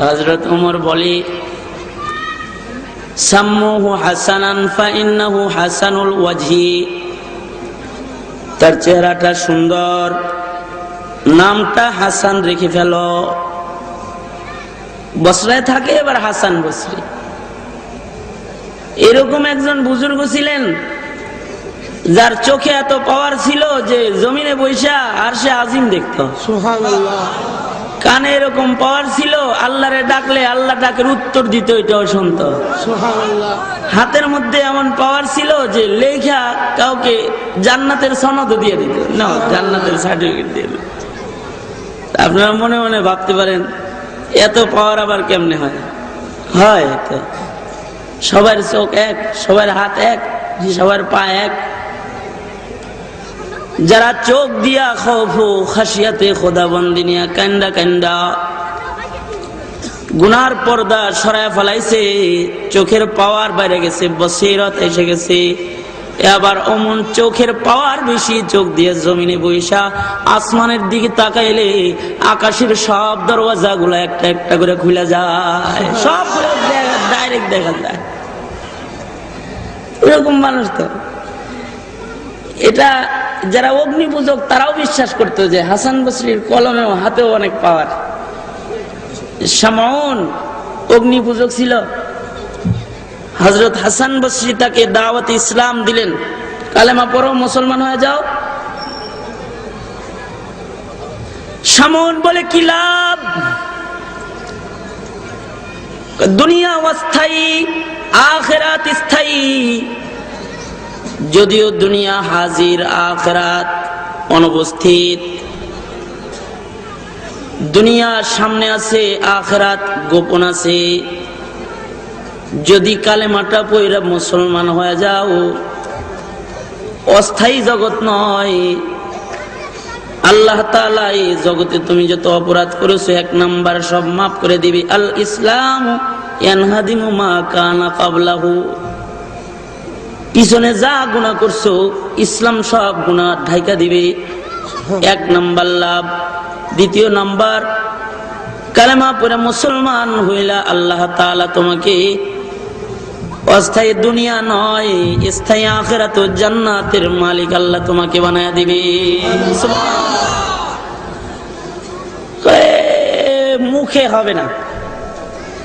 হজরত উমর বলে, সাম্মুহু হাসানান ফাইন্নাহু হাসানুল ওয়াজহি। তার চেহারাটা সুন্দর। নামটা হাসান রেখে ফেল। বসরায় থাকে, এবার হাসান বসরি। এরকম একজন বুজুর্গ ছিলেন, যার চোখে এত পাওয়ার ছিল যে জমিনে বৈশা আর সে আজিম দেখত। কানে এরকম পাওয়ার ছিল আল্লাহরে ডাকলে আল্লাহ ডাকের উত্তর দিত এটাও শুনত হাতের মধ্যে এমন পাওয়ার ছিল যে লেখা কাউকে জান্নাতের সনদ দিয়ে দিত। না জান্নাতের সার্টিফিকেট দিয়ে দিত। আপনারা মনে মনে ভাবতে পারেন এত পাওয়ার আবার কেমনে হয়? হয় তো। সবার চোখ এক সবার হাত এক সবার পা এক। যারা চোখ দিয়া খৌফু খাসিয়াতে খোদা বন্দিনিয়া কান্দা কান্দা গুনার পর্দা সরায় ফেলাইছে, চোখের পাওয়ার বাইরে গেছে, বসিরত এসে গেছে। আবার অমন চোখের পাওয়ার বেশি, চোখ দিয়ে জমিনে বৈশা আসমানের দিকে তাকাইলে আকাশের সব দরওয়াজা গুলো একটা একটা করে খুলে যায়। সব ডাইরেক্ট দেখা যায়। এরকম মানুষ তো। এটা যারা অগ্নি পূজক তারাও বিশ্বাস করতো যে হাসান বসরির কলমেও হাতেও অনেক পাওয়ার সামাউন অগ্নি পূজক ছিল। হজরত হাসান বসরি তাকে দাওয়াত ইসলাম দিলেন। কালেমা পড়ো, মুসলমান হয়ে যাও। সামন বলে, কি লাভ? দুনিয়া অস্থায়ী, আখেরাত স্থায়ী। যদিও দুনিয়া হাজির আখরাত অনুপস্থিত দুনিয়া সামনে আছে, আখরাত গোপন আছে। যদি কালেমাটা পইরা মুসলমান হয়ে যাও, অস্থায়ী জগৎ নয়। আল্লাহ তাআলা এই জগতে তুমি যত অপরাধ করেছ, এক নাম্বার সব মাফ করে দিবি। আল ইসলাম ইয়ানহাদিমু মা কানা কাবলাহু। পিছনে যা গুণা করছ, ইসলাম সব গুণা ঢাইকা দিবে। এক নাম্বার লাভ। দ্বিতীয় নাম্বার, কালেমা পরে মুসলমান হইলা আল্লাহ তাআলা তোমাকে অস্থায়ী দুনিয়া নয়, স্থায়ী আখেরাত জান্নাতের মালিক আল্লাহ তোমাকে বানায় দিবে। মুখে হবে না।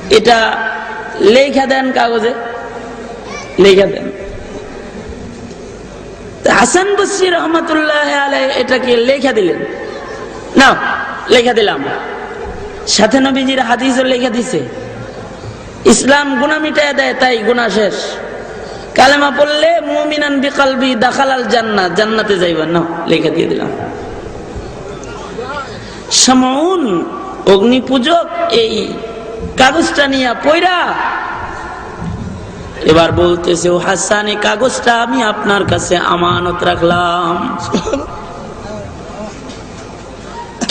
এটা লেখা দেন কাগজে। লেখা দেন। হাসান বসরি রহমতুল্লাহ আলাই এটাকে লেখা দিলেন। না লেখা দিলাম। সাথে নবীজির হাদিসও লেখা দিছে। ইসলাম গুণা মিটায় দেয়, তাই গুণা শেষ। কালেমা পড়লে মুমিনান বিকালবি দাখালাল জান্নাত জান্নাতে যাইবা। না লেখা দিয়ে দিলাম। সামাউন অগ্নি পূজক এই কাগজটা নিয়ে পয়রা এবার বলতেছে, ও হাসান এই কাগজটা আমি আপনার কাছে আমানত রাখলাম।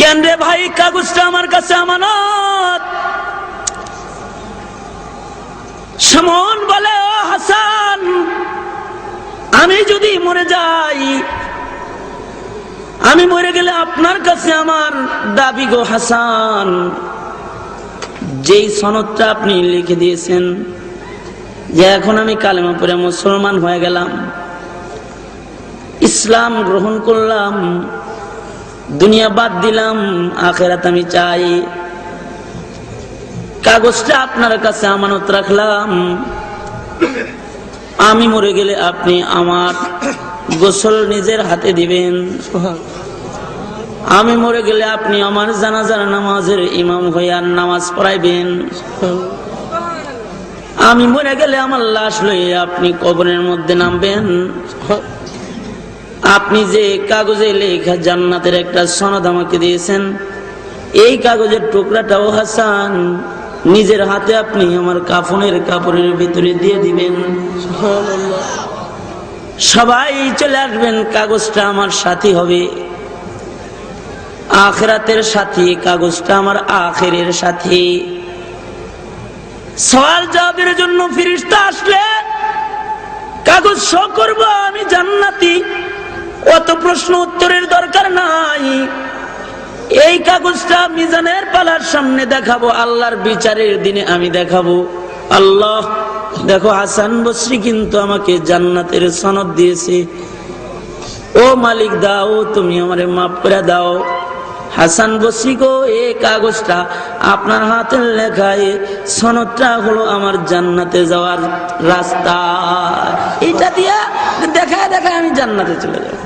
কেন রে ভাই, কাগজটা আমার কাছে আমানত? সমন বলে, ও হাসান, আমি যদি মরে যাই, আমি মরে গেলে আপনার কাছে আমার দাবি গো হাসান। যেই সনদটা আপনি লিখে দিয়েছেন যে এখন আমি কালেমা পরে মুসলমান হয়ে গেলাম। ইসলাম গ্রহণ করলাম দুনিয়া বাদ দিলাম আখেরাত আমি চাই। কাগজটা আপনার কাছে আমানত রাখলাম। আমি মরে গেলে আপনি আমার গোসল নিজের হাতে দিবেন। আমি মরে গেলে আপনি আমার জানাজার নামাজের ইমাম হইয়ার নামাজ পড়াইবেন। আমি মরে গেলে আমার লাশ লইয়ে আপনি কবরের মধ্যে নামবেন? আপনি যে কাগজে লেখা জান্নাতের একটা সনদ আমাকে দিয়েছেন, এই কাগজের টুকরাটাও হাসান। নিজের হাতে আপনি আমার কাফনের কাপড়ের ভিতরে দিয়ে দিবেন। সবাই চলে আসবেন, কাগজটা আমার সাথী হবে। আখরাতের সাথী, কাগজটা আমার আখেরের সাথী। সওয়াল জবাবের জন্য ফিরিস্তা আসলে, কাগজ শো করব আমি জান্নাতি। অত প্রশ্ন উত্তরের দরকার নাই। এই কাগজটা মিজানের পালার সামনে দেখাবো, আল্লাহর বিচারের দিনে আমি দেখাবো। আল্লাহ, দেখো হাসান বসরি কিন্তু আমাকে জান্নাতের সনদ দিয়েছে। ও মালিক দাও, তুমি আমারে মাফ করে দাও। হাসান বসরি গো এই কাগজটা আপনার হাতের লেখায় সনদটা হলো আমার জান্নাতে যাওয়ার রাস্তা। এটা দিয়া দেখা দেখা আমি জান্নাতে চলে যাব।